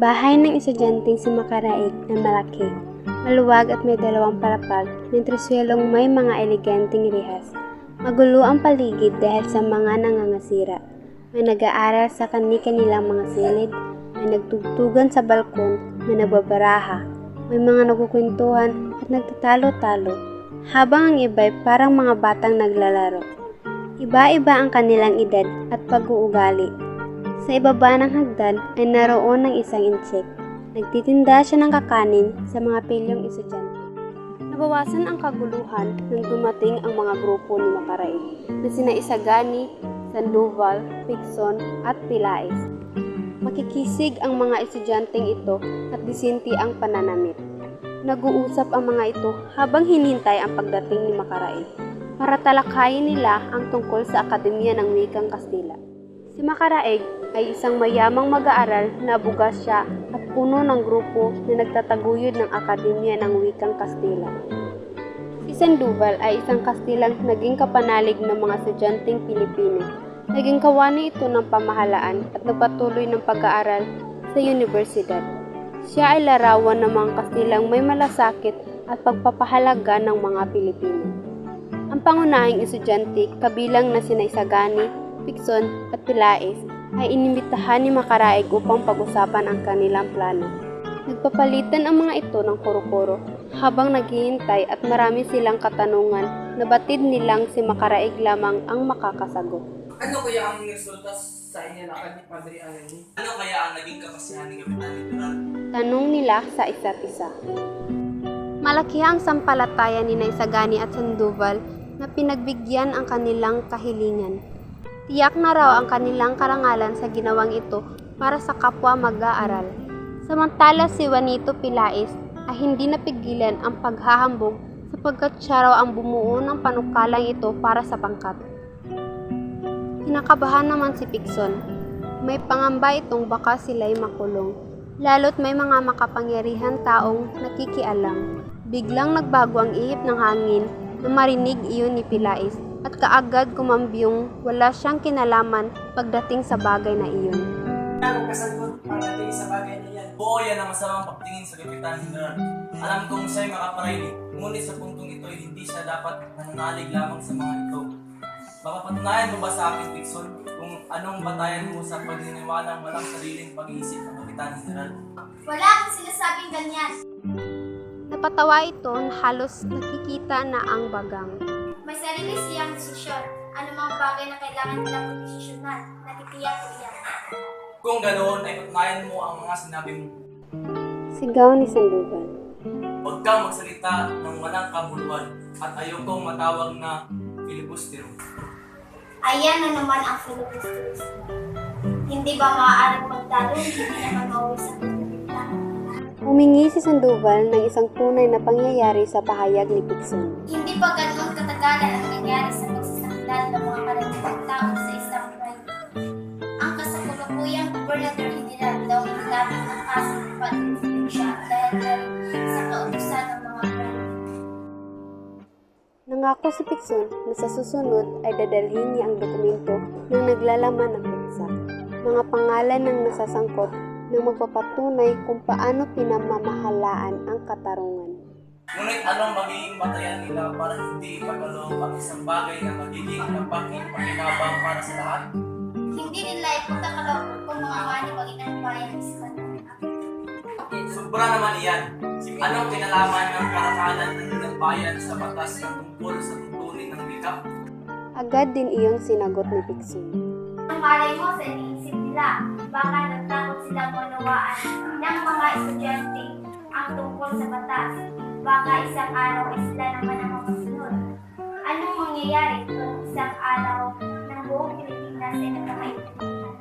bahay ng estudyanteng si Makaraig na malaki, maluwag at may dalawang palapag na treswelong may mga eleganteng rihas. Magulo ang paligid dahil sa mga nangangasira. May nag-aaral sa kani-kanilang mga silid, may nagtugtugan sa balkon, may nagbabaraha, may mga nagkukwentuhan at nagtatalo-talo, habang ang iba'y parang mga batang naglalaro. Iba-iba ang kanilang edad at pag-uugali. Sa ibaba ng hagdan ay naroon ng isang insek. Nagtitinda siya ng kakanin sa mga pilyong estudyante. Nabawasan ang kaguluhan nang dumating ang mga grupo ni Makaraig na sina Isagani, Sandoval, Picson at Pilais. Makikisig ang mga estudyanteng ito at disinti ang pananamit. Nag-uusap ang mga ito habang hinintay ang pagdating ni Makaraig para talakayin nila ang tungkol sa Akademya ng Wikang Kastila. Si Makaraig ay isang mayamang mag-aaral na bugas siya at puno ng grupo na nagtataguyod ng Akademya ng Wikang Kastila. Si Sandoval ay isang Kastilang naging kapanalig ng mga estudyanteng Pilipino. Naging kawani ito ng pamahalaan at nagpatuloy ng pag-aaral sa universidad. Siya ay larawan ng mga Kastilang may malasakit at pagpapahalaga ng mga Pilipino. Ang pangunahing estudyante kabilang na sina Isagani, Picson at Pilais ay inimbitahan ni Makaraig upang pag-usapan ang kanilang plano. Nagpapalitan ang mga ito ng kuro-kuro habang naghihintay at marami silang katanungan na batid nilang si Makaraig lamang ang makakasagot. Ano kaya ang resulta sa inyo na ni Padre Alani? Ano kaya ang naging kapasihan ni Kapitan Literal? Tanong nila sa isa't isa. Malaki ang sampalataya ni Naisagani at Sandoval na pinagbigyan ang kanilang kahilingan. Tiyak na raw ang kanilang karangalan sa ginawang ito para sa kapwa mag-aaral. Samantala si Juanito Pilais ay hindi napigilan ang paghahambog sapagkat siya raw ang bumuo ng panukalang ito para sa pangkat. Kinakabahan naman si Picson. May pangamba itong baka sila'y makulong. Lalo't may mga makapangyarihan taong nakikialam. Biglang nagbago ang ihip ng hangin na marinig iyon ni Pilais at kaagad kumambyong wala siyang kinalaman pagdating sa bagay na iyon. Ano kasagot pagdating sa bagay na yan? Oo, yan ang masamang pagtingin sa Kapitan General. Alam kong siya'y makaparinig, ngunit sa puntong ito ay hindi siya dapat nananalig lamang sa mga ito. Mapapatunayan mo ba sa akin, Dixon, kung anong batayan mo sa pagniniwalang walang sariling pag-iisip ng Kapitan General? Wala akong sinasabing ganyan. Napatawa ito na halos nakikita na ang bagang. May sarili siyang desisyon. Ano mga bagay na kailangan nilang pagdesisyonan. Natitiyak ko yan. Kung ganoon, ay patunayan mo ang mga sinabi mo. Sigaw ni Sandoval. Huwag kang magsalita ng walang kabuluhan at ayokong matawag na filibustero. Ayan na naman ang Philippines. Hindi ba maaaring magtalo? Hindi naman mauwi sa. Humingi si Sandoval ng isang tunay na pangyayari sa pahayag ni Picson. Hindi pa ganoon katagalan ang nangyari sa pagsasakdal ng mga karaniwang tao sa isang proyekto. Ang kasakulukuyang gobernador general daw ang daming ng kaso ng pag-inspeksya dahil na sa kautusan ng mga proyekto. Nangako si Picson na sa susunod ay dadalhin niya ang dokumento ng naglalaman ng petsa, mga pangalan ng nasasangkot na magpapatunay kung paano pinamamahalaan ang katarungan. Ngunit anong magiging batayan nila para hindi ipagkaloob ang isang bagay na magiging napaking pakinabang para sa lahat? Hindi nila ipagkakaloob kung mga mani mag-inang bayan sa kanila. Sobra naman iyan. Anong kinalaman ng karangalan ng bayan sa batas na tungkol sa tuntunin ng wika? Agad din iyong sinagot ni Picson. Ang malay mo sa iniisip nila, baka nagtakot silang manawaan ng mga estudyante ang tungkol sa batas. Baka isang araw ay sila naman ang makasunod. Anong mangyayari kung isang araw ng buong Pilipinas ay nagkakaintindihan?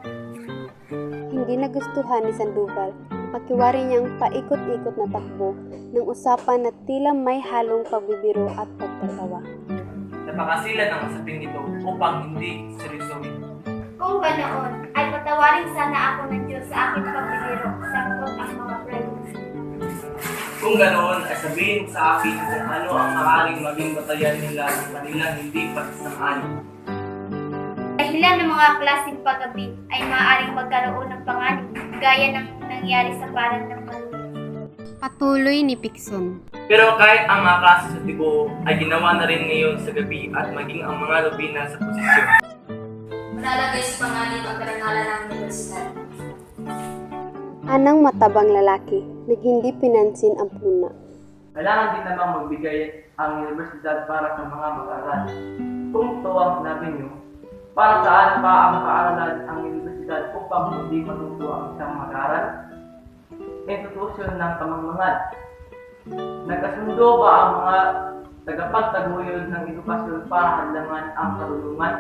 Hindi nagustuhan ni Sandoval pakiwari niyang paikot-ikot na takbo ng usapan na tila may halong pagbibiro at pagtatawa. Napakasila ng usapin ito upang hindi seryosohin. Kung ganoon, ay patawarin sana ako ng Diyos sa aking pagbibiro sa ang mga friends. Kung ganoon, ay sabihin sa akin kung ano ang maaaring maging batayan nila ng kanilang hindi pagsasangalan. Dahilan ng mga klaseng paggabi ay maaaring magkaroon ng panganib gaya ng nangyari sa balat ng. Patuloy ni Picson. Pero kahit ang mga kaso sa Tibo ay ginawa na rin ngayon sa gabi at maging ang mga lubina sa posisyon. Malalagay sa panganib ang karangalan ng universidad. Anang matabang lalaki na hindi pinansin ang puna. Kailangan din namang magbigay ang universidad para sa mga mag-aaral. Kung ito ang sinabi niyo, para saan pa ang paaralan ang universidad upang hindi matuto ang isang mag-aaral? Institusyon ng pamamahan. Nagkasundo ba ang mga tagapagtaguyod ng edukasyon para hadlangan ang karunungan?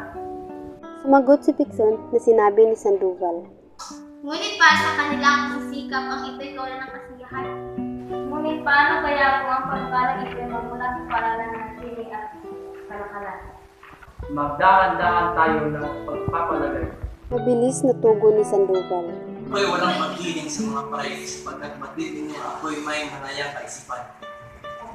Sumagot si Picson na sinabi ni Sandoval. Ngunit para sa kanilang sisikap ang ito'y kawalan ng kasiyahan. Ngunit paano kaya kung ang pagkalang ito'y magmula sa paralan ng sili at kalakalan? Magdahan-dahan tayo ng pagpapalagay. Mabilis na tugon ni Sandoval. Ako'y walang pagkiling sa mga paray sapagkat batid ninyo ako'y may manayang kaisipan.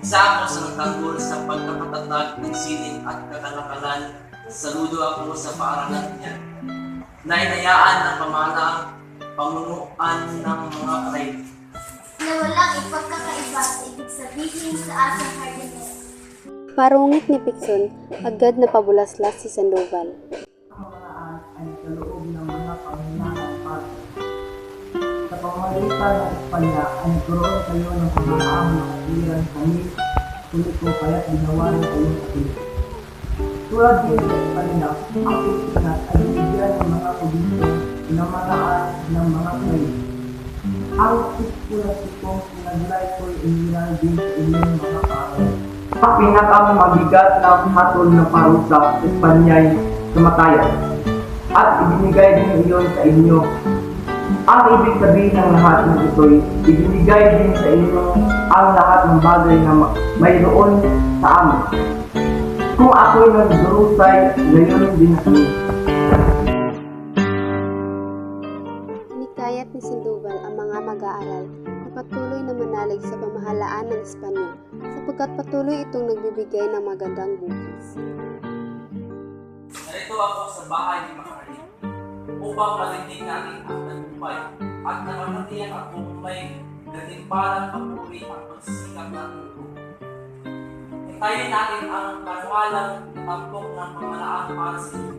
Isa ako sa nagtanggol sa pagkapatatag ng sining at kakalakalan. Saludo ako sa paaralan niya. Nainayaan ng pamahalaang pamunuan ng mga paray. Na walang ipagkakaiba sa ibig sabihin sa asang hardiness. Parungit ni Picson, agad na pabulaslas si Sandoval. kamaraan ay sa loob ng mga pangunahan para sa pamamagitan ng Espanya ay nagkaroon kayo ng pamahang makatiran kami kulit ko kaya ginawa ng kayong kapit. Tulad din sa Espanya, ang Pilipinas ay binigyan ng mga probinsya ng manaan ng mga kayo. Ang sikulasitong pinaglay ko iniral din sa inyong mga. Ang pinakang mabigat na hatol na parusa sa Espanya ay kamatayan at ibinigay din iyon sa inyo. Ang ibig sabihin ng lahat ng ito'y ibinigay din sa inyo ang lahat ng bagay na ma- mayroon sa amin. Kung ako'y nagdurusay, gayon din ako. Manalig sa pamahalaan ng Espanya sapagkat patuloy itong nagbibigay ng magandang bukis. Narito ako sa bahay ni Makarali upang marinig natin ang tagumpay at nakamatiyan akong may gantimpalang papuri ang pagsisikap ng mundo. Hintayin natin ang kanawalang tampok ng pamalaan para sa inyo.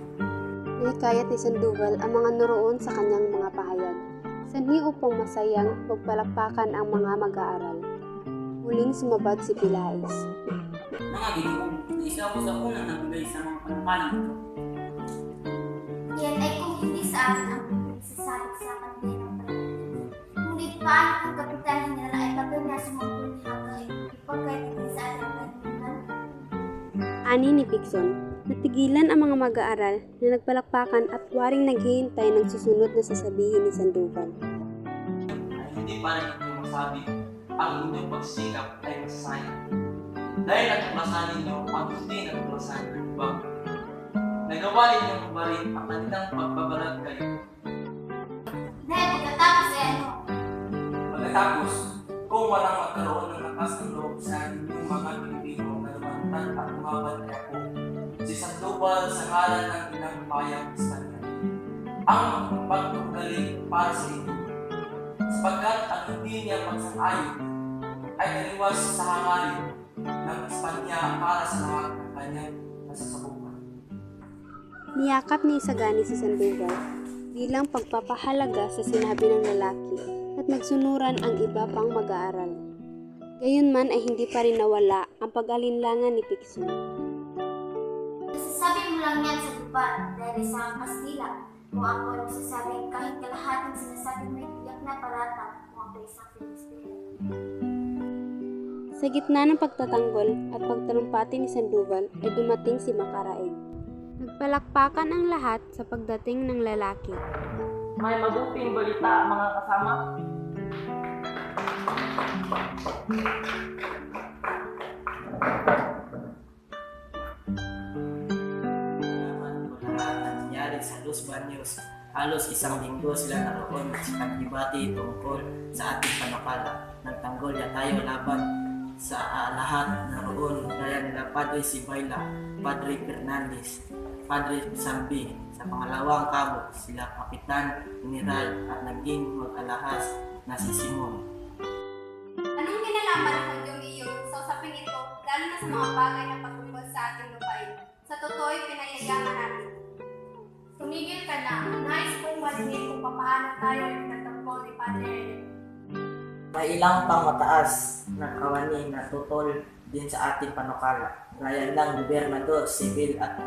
Inikayat ni Sandoval ang mga noroon sa kanyang mga pahayag. Sanhi upang masayang pagpalakpakan ang mga mag-aaral. Muling sumabad si Pilais. Mga ginoo, isa ko sa unang nagbigay sa mga panukalang ito. Yan ay kung hindi sa amin ang pinagsasabi sa kanila ng panaginip. Ngunit paano kung Kapitan General ay patuloy na sumangkul ni Hagay ipagkaitin sa ating kanilang Ani ni Picson, natigilan ang mga mag-aaral na nagpalakpakan at waring naghihintay ng susunod na sasabihin ni Sandoval. ay hindi pa rin ito masabi ang inyong pagsikap ay masasayang. Dahil natuklasan ninyo ang hindi natuklasan ng iba. Nagawa ninyong mabarin ang kanilang pagbabalag kayo. Dahil pagkatapos ay ano, Pagkatapos, kung walang magkaroon ng lakas ng loob sa inyong mga Pilipino na lumantad at lumaban kay ako, Sandoval sa ngalan ng inang bayang Espanya, ang pagpagaling para sa inyo. Sapagkat ang hindi niya pagsang-ayon ay kaliwas sa hangarin ng Espanya para sa lahat ng kanyang nasasabukan. Niyakap ni Isagani si Sandoval bilang pagpapahalaga sa sinabi ng lalaki at nagsunuran ang iba pang mag-aaral. Gayunman ay hindi pa rin nawala ang pag-alinlangan ni Picson. Lang yan sa lupa dahil sa Kastila. Kung ako ay magsasabing kahit kalahating sinasabi mo ay tiyak na paratang kung ako isang Filistino. Sa gitna ng pagtatanggol at pagtalumpati ni Sandoval ay dumating si Makaraig. Nagpalakpakan ang lahat sa pagdating ng lalaki. May mabuting balita mga kasama. Los Baños. Halos isang linggo sila naroon sa pagdibati tungkol sa ating panukala. Nagtanggol niya tayo laban sa ah, lahat naroon gaya nila Padre Sibayla, Padre Fernandez, Padre Sambi. Sa pangalawang kabo, sila Kapitan, General at naging mag-alahas na si Simon. Anong kinalaman ng hudyong iyon sa usaping ito, lalo na sa mga bagay na ilang pang mataas na kawani na tutol din sa ating panukala. Gaya ng gobernador, sibil at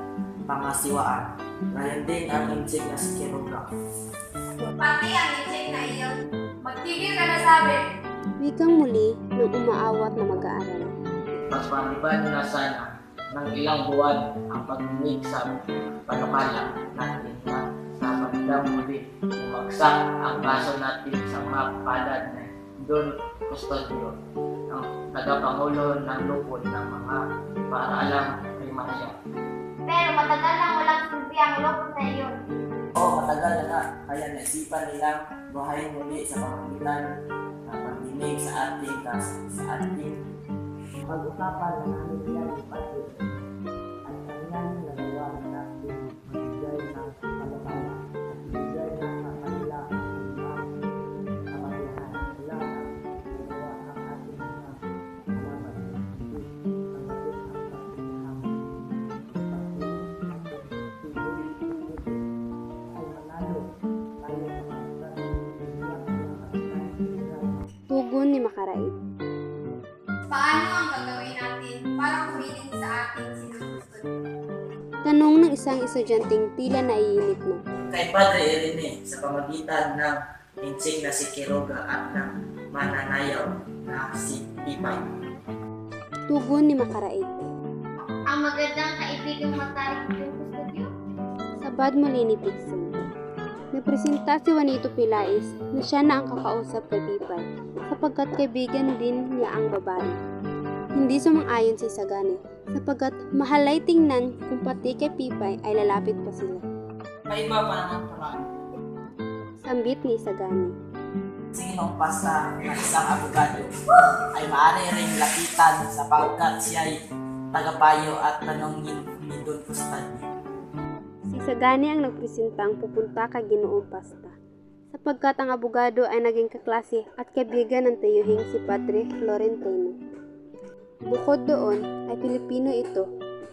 pangasiwaan. Gaya din ang insig na si Kiruga. Pati ang check na iyon. Magtigil ka na sabi. Wikang muli ng umaawat na mag-aaral. Pagpaliban na sana ng ilang buwan ang pagdinig sa panukala natin na sa bandang muli bumagsak ang kaso natin sa mga palad na Don Custodio, ang tagapangulo ng lupon ng mga paaralang primarya. Pero matagal nang walang silbi ang loob na iyon. Oo, matagal na nga, kaya naisipan nilang buhayin muli sa pamamagitan ng pagdinig sa ating kaso, sa ating Pag-usapan na namin yan ni Pati at kanyang nagawa na natin magbigay ng kalabala Tugon ni Makaraig. Paano ang gagawin natin para kumiling sa ating sinugusto? Tanong ng isang estudyanteng tila naiinip na. kay Padre Irene sa pamagitan ng insing na si Quiroga at ng mananayaw na si Pipay. Tugon ni Makaraig. Ang magandang kaibigang matarik yung kustodyo. Sabad muli ni Dixon. Nagpresenta si Juanito Pilais na siya na ang kakausap kay Pipay sapagkat kaibigan din niya ang babae. Hindi sumang-ayon si Sagani sapagkat mahalay tingnan kung pati kay Pipay ay lalapit pa sila. May iba pa naman paraan. Sambit ni Sagani. Sinong pasta ng isang abogado ay maaari ring lapitan sapagkat siya ay tagapayo at tanongin ni Don Custodio. Si Sagani ang nagpresentang pupunta kay Ginoong Pasta sapagkat ang abogado ay naging kaklase at kaibigan ng tayuhing si Padre Florentino. Bukod doon ay Pilipino ito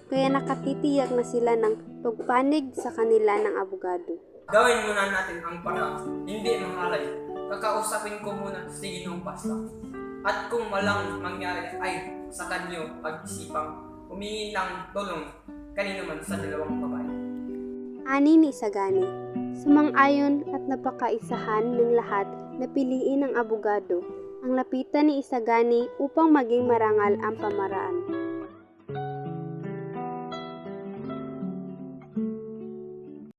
kaya nakatitiyak na sila ng pagpanig sa kanila ng abogado. Gawin muna natin ang paraan, hindi mahalay. Kakausapin ko muna si Ginoong Pasta. At kung walang mangyari ay sa kanyo pag-isipang humingi ng tulong kanino man sa dalawang babae. Ani ni Sagani, sumang-ayon at napakaisahan ng lahat na piliin ng abogado ang lapitan ni Isagani upang maging marangal ang pamaraan.